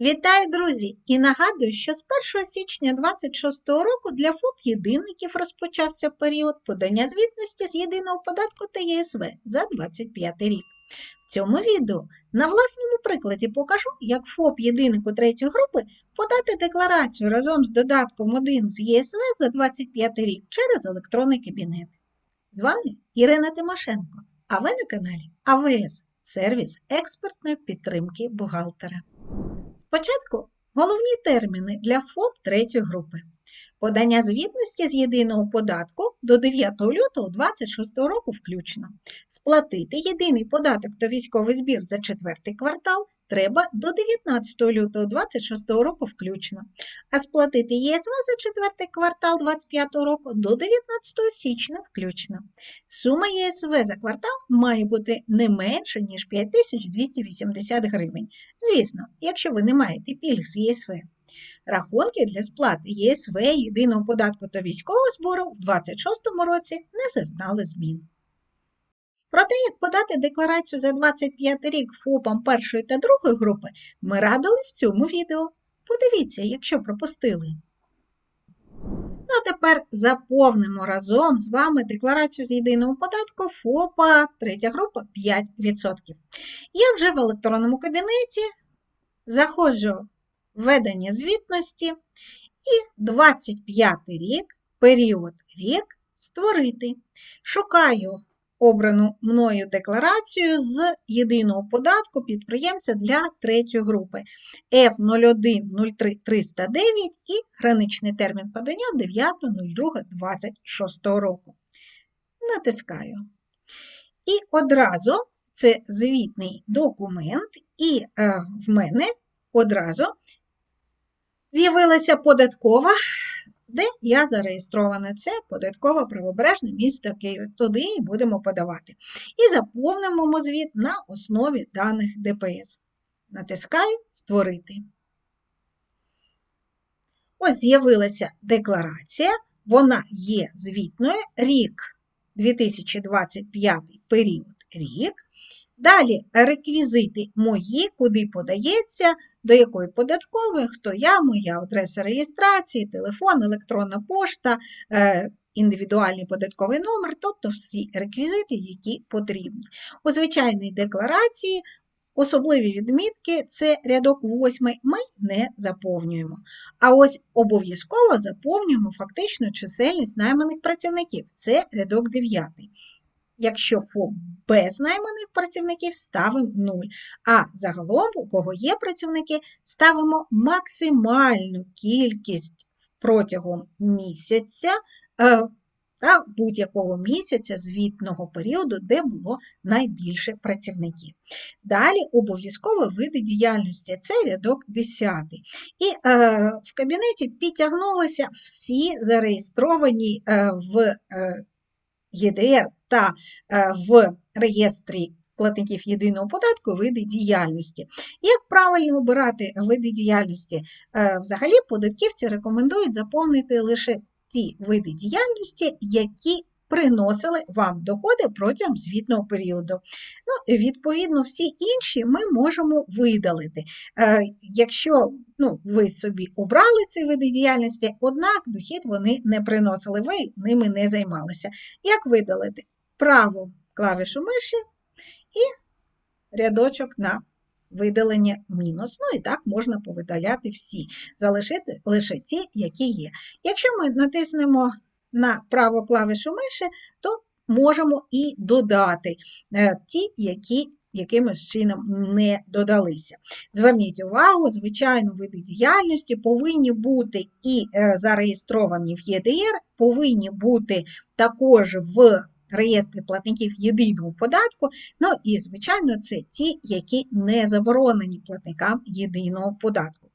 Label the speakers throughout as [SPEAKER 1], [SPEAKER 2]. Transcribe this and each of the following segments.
[SPEAKER 1] Вітаю, друзі! І нагадую, що з 1 січня 2026 року для ФОП-єдинників розпочався період подання звітності з єдиного податку та ЄСВ за 25 рік. В цьому відео на власному прикладі покажу, як ФОП-єдиннику третьої групи подати декларацію разом з додатком 1 з ЄСВ за 25 рік через електронний кабінет. З вами Ірина Тимошенко, а ви на каналі АВС сервіс експертної підтримки бухгалтера. Спочатку головні терміни для ФОП третьої групи. Подання звітності з єдиного податку до 9 лютого 2026 року включно. Сплатити єдиний податок та військовий збір за четвертий квартал треба до 19 лютого 2026 року включно, а сплатити ЄСВ за четвертий квартал 2025 року до 19 січня включно. Сума ЄСВ за квартал має бути не менше, ніж 5280 гривень. Звісно, якщо ви не маєте пільг з ЄСВ. Рахунки для сплати ЄСВ, єдиного податку та військового збору в 2026 році не зазнали змін. Про те, як подати декларацію за 25 рік ФОПам першої та другої групи, ми радили в цьому відео. Подивіться, якщо пропустили. Ну, а тепер заповнимо разом з вами декларацію з єдиного податку ФОПа третя група 5%. Я вже в електронному кабінеті заходжу в введення звітності і 25 рік, період рік створити. Шукаю обрану мною декларацію з єдиного податку підприємця для третьої групи F0103309 і граничний термін подання 9.02.26 року. Натискаю. І одразу це звітний документ, і е, в мене одразу з'явилася податкова де я зареєстрована. Це податкове правобережне місто Київ. Туди і будемо подавати. І заповнимо звіт на основі даних ДПС. Натискаю Створити. Ось з'явилася декларація, вона є звітною рік 2025 період рік. Далі реквізити мої, куди подається, до якої податкової, хто я, моя адреса реєстрації, телефон, електронна пошта, е, індивідуальний податковий номер, тобто всі реквізити, які потрібні. У звичайній декларації особливі відмітки це рядок 8 ми не заповнюємо. А ось обов'язково заповнюємо фактичну чисельність найманих працівників це рядок 9. Якщо ФОП без найманих працівників ставимо 0. А загалом, у кого є працівники, ставимо максимальну кількість протягом місяця е, та будь-якого місяця звітного періоду, де було найбільше працівників. Далі обов'язково види діяльності це рядок 10. І е, в кабінеті підтягнулися всі зареєстровані е, в е, ЄДР та е, в реєстрі платників єдиного податку види діяльності. Як правильно обирати види діяльності? Е, взагалі, податківці рекомендують заповнити лише ті види діяльності, які приносили вам доходи протягом звітного періоду. Ну, Відповідно, всі інші ми можемо видалити. Е, якщо ну, ви собі обрали ці види діяльності, однак дохід вони не приносили, ви ними не займалися. Як видалити? Праву клавішу миші і рядочок на видалення мінус. Ну і так можна повидаляти всі, залишити лише ті, які є. Якщо ми натиснемо на праву клавішу миші, то можемо і додати е, ті, які якимось чином не додалися. Зверніть увагу, звичайно, види діяльності повинні бути і е, зареєстровані в ЄДР, повинні бути також в реєстрі платників єдиного податку. Ну і, звичайно, це ті, які не заборонені платникам єдиного податку.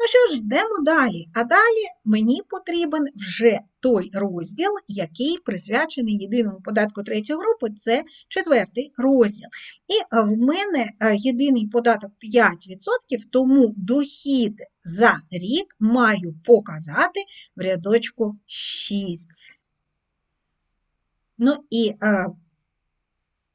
[SPEAKER 1] Ну що ж, йдемо далі. А далі мені потрібен вже той розділ, який присвячений єдиному податку третьої групи, це четвертий розділ. І в мене е, єдиний податок 5%, тому дохід за рік маю показати в рядочку 6. Ну і е,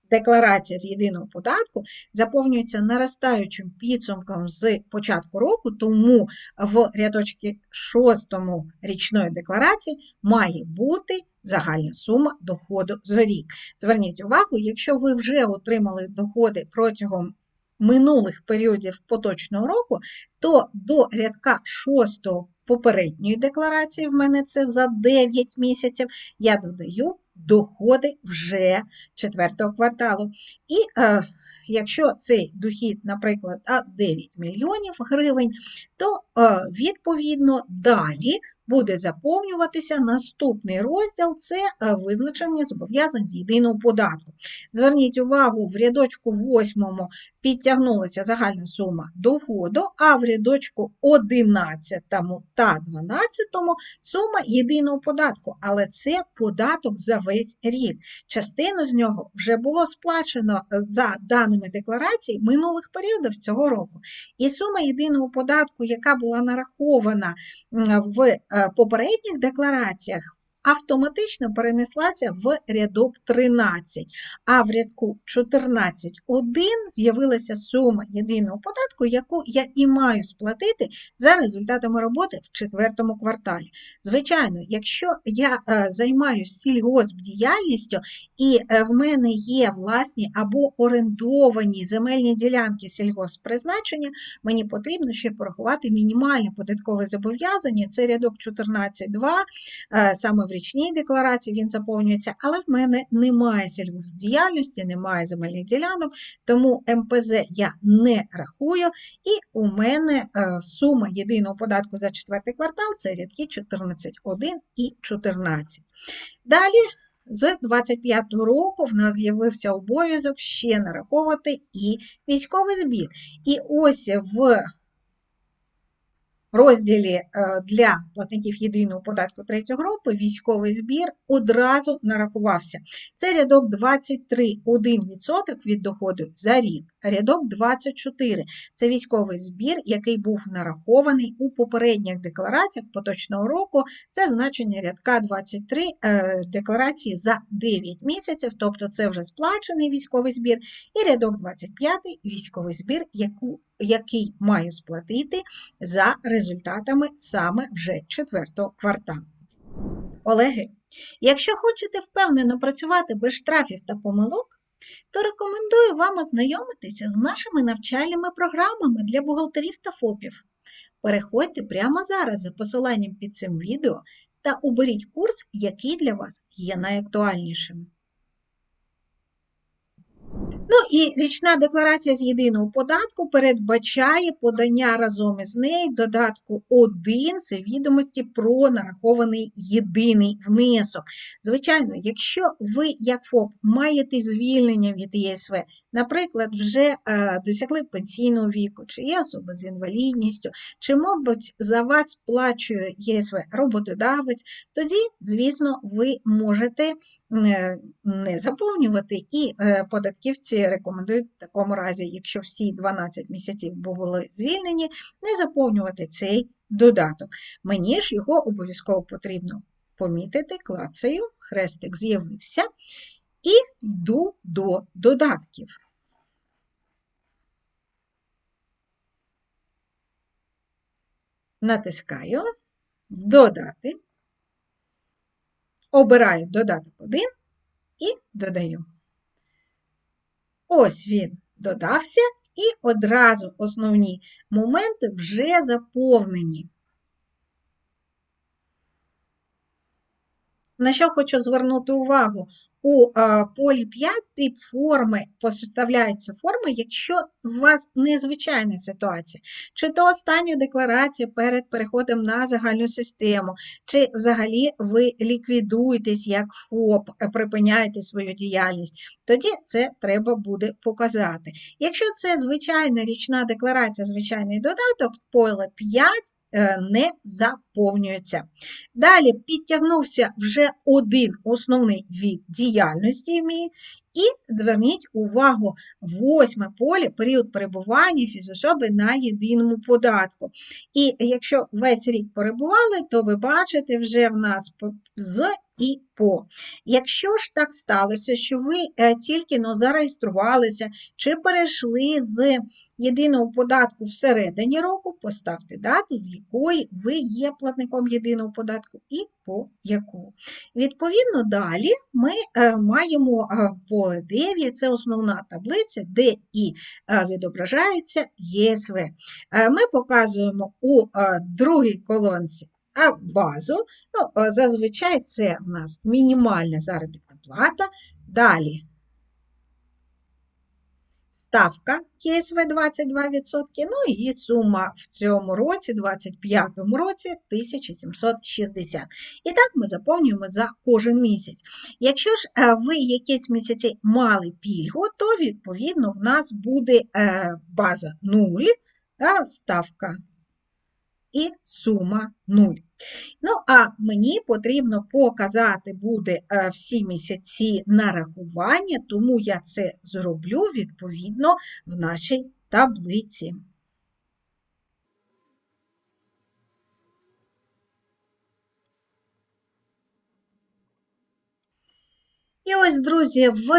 [SPEAKER 1] Декларація з єдиного податку заповнюється наростаючим підсумком з початку року, тому в рядочці 6 річної декларації має бути загальна сума доходу за рік. Зверніть увагу, якщо ви вже отримали доходи протягом минулих періодів поточного року, то до рядка 6 попередньої декларації, в мене це за 9 місяців, я додаю доходи вже четвертого кварталу. І е, якщо цей дохід, наприклад, 9 мільйонів гривень, то е, відповідно далі буде заповнюватися наступний розділ це е, визначення зобов'язань з єдиного податку. Зверніть увагу, в рядочку 8 підтягнулася загальна сума доходу, а в рядочку 11 та 12 сума єдиного податку. Але це податок за весь рік. Частину з нього вже було сплачено за даними декларацій минулих періодів цього року. І сума єдиного податку, яка була нарахована в е, попередніх деклараціях, автоматично перенеслася в рядок 13, а в рядку 14.1 з'явилася сума єдиного податку, яку я і маю сплатити за результатами роботи в четвертому кварталі. Звичайно, якщо я е, займаюся сільгоспдіяльністю і е, в мене є власні або орендовані земельні ділянки сільгосппризначення, мені потрібно ще порахувати мінімальне податкове зобов'язання, це рядок 14.2, е, саме в річній декларації він заповнюється, але в мене немає сільгоспдіяльності, немає земельних ділянок, тому МПЗ я не рахую, і у мене е, сума єдиного податку за четвертий квартал це рядки 14,1 і 14. Далі. З 25 року в нас з'явився обов'язок ще нараховувати і військовий збір. І ось в розділі е, для платників єдиного податку третього групи військовий збір одразу нарахувався. Це рядок 23,1% від доходу за рік, рядок 24 це військовий збір, який був нарахований у попередніх деклараціях поточного року. Це значення рядка 23 е, декларації за 9 місяців, тобто це вже сплачений військовий збір, і рядок 25 військовий збір, яку який маю сплатити за результатами саме вже четвертого кварталу. Колеги, якщо хочете впевнено працювати без штрафів та помилок, то рекомендую вам ознайомитися з нашими навчальними програмами для бухгалтерів та ФОПів. Переходьте прямо зараз за посиланням під цим відео та оберіть курс, який для вас є найактуальнішим. Ну і річна декларація з єдиного податку передбачає подання разом із нею додатку 1 це відомості про нарахований єдиний внесок. Звичайно, якщо ви, як ФОП, маєте звільнення від ЄСВ, наприклад, вже е, досягли пенсійного віку, чи є особа з інвалідністю, чи, мабуть, за вас сплачує ЄСВ роботодавець, тоді, звісно, ви можете е, не заповнювати і е, податківці рекомендують в такому разі, якщо всі 12 місяців були звільнені, не заповнювати цей додаток. Мені ж його обов'язково потрібно помітити, клацаю, хрестик з'явився, і йду до додатків. Натискаю Додати, обираю додаток 1 і додаю. Ось він додався, і одразу основні моменти вже заповнені. На що хочу звернути увагу? У полі 5 тип форми поставляється форма, якщо у вас незвичайна ситуація, чи то остання декларація перед переходом на загальну систему, чи взагалі ви ліквідуєтесь як ФОП, припиняєте свою діяльність, тоді це треба буде показати. Якщо це звичайна річна декларація, звичайний додаток, поле 5 Е, не заповнюється. Далі підтягнувся вже один основний від діяльності мій, і зверніть увагу, восьме поле період перебування фізособи на єдиному податку. І якщо весь рік перебували, то ви бачите, вже в нас з і по. Якщо ж так сталося, що ви е, тільки но зареєструвалися чи перейшли з єдиного податку всередині року, поставте дату, з якої ви є платником єдиного податку і по яку. Відповідно, далі ми е, маємо е, поле 9, це основна таблиця, де і відображається ЄСВ. Ми показуємо у другій колонці а базу, ну, е, зазвичай це в нас мінімальна заробітна плата. Далі ставка ЄСВ 22%, ну і сума в цьому році, 25 році, 1760. І так ми заповнюємо за кожен місяць. Якщо ж е, ви якісь місяці мали пільгу, то відповідно в нас буде е, база 0, ставка і сума 0. Ну, а мені потрібно показати буде е, всі місяці нарахування, тому я це зроблю відповідно в нашій таблиці. І ось, друзі, в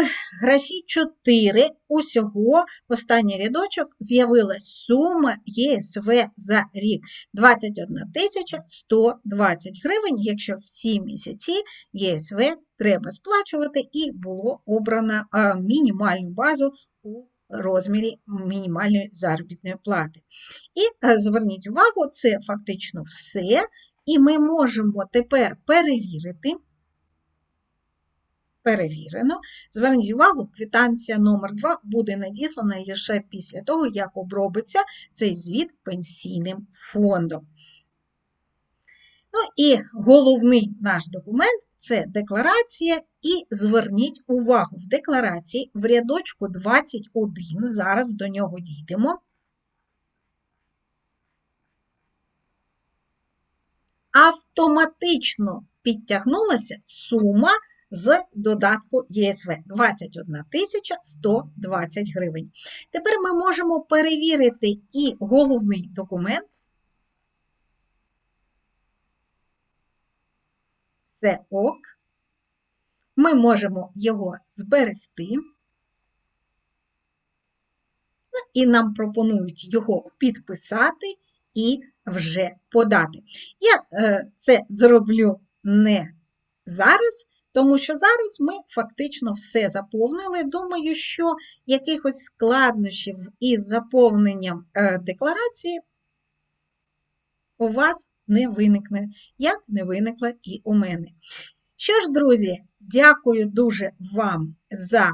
[SPEAKER 1] графі 4 усього в останній рядочок з'явилась сума ЄСВ за рік 21 120 гривень, якщо всі місяці ЄСВ треба сплачувати, і було обрано мінімальну базу у розмірі мінімальної заробітної плати. І е, зверніть увагу, це фактично все. І ми можемо тепер перевірити перевірено. Зверніть увагу, квитанція номер 2 буде надіслана лише після того, як обробиться цей звіт пенсійним фондом. Ну і головний наш документ це декларація. І зверніть увагу, в декларації в рядочку 21, зараз до нього дійдемо. Автоматично підтягнулася сума з додатку ЄСВ 21 120 гривень. Тепер ми можемо перевірити і головний документ. Це ок. Ми можемо його зберегти. І нам пропонують його підписати і вже подати. Я е, це зроблю не зараз, тому що зараз ми фактично все заповнили. Думаю, що якихось складнощів із заповненням е, декларації у вас не виникне, як не виникла і у мене. Що ж, друзі, дякую дуже вам за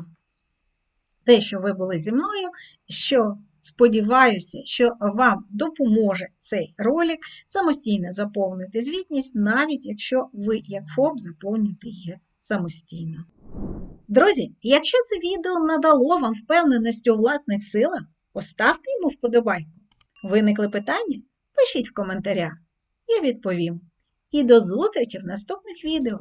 [SPEAKER 1] те, що ви були зі мною. що Сподіваюся, що вам допоможе цей ролик самостійно заповнити звітність, навіть якщо ви, як ФОП, заповнюєте її самостійно. Друзі, якщо це відео надало вам впевненості у власних силах, поставте йому вподобайку. Виникли питання? Пишіть в коментарях, я відповім. І до зустрічі в наступних відео!